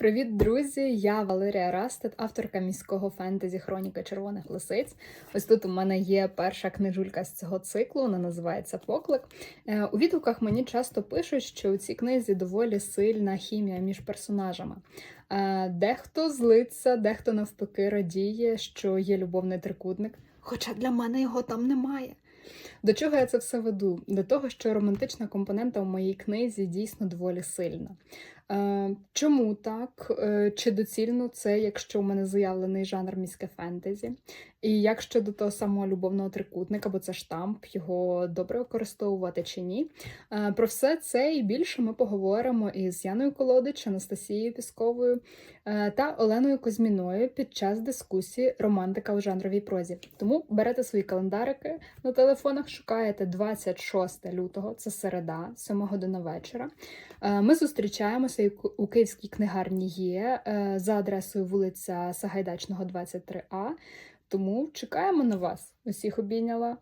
Привіт, друзі! Я Валерія Растет, авторка міського фентезі Хроніка червоних лисиць. Ось тут у мене є перша книжулька з цього циклу, вона називається Поклик. Е, У відгуках мені часто пишуть, що у цій книзі доволі сильна хімія між персонажами. Е, Дехто злиться, дехто навпаки радіє, що є любовний трикутник, хоча для мене його там немає. До чого я це все веду? До того, що романтична компонента в моїй книзі дійсно доволі сильна. Е, чому так? Е, чи доцільно це, якщо у мене заявлений жанр міське фентезі? І як щодо того самого любовного трикутника, бо це штамп, його добре використовувати чи ні? Е, про все це і більше ми поговоримо із Яною Колодич, Анастасією Пісковою е, та Оленою Козміною під час дискусії романтика у жанровій прозі. Тому берете свої календарики на телефонах, шукаєте 26 лютого, це середа, 7 година вечора. Ми зустрічаємося і у Київській книгарні є е, за адресою вулиця Сагайдачного, 23А. Тому чекаємо на вас. Усіх обійняла.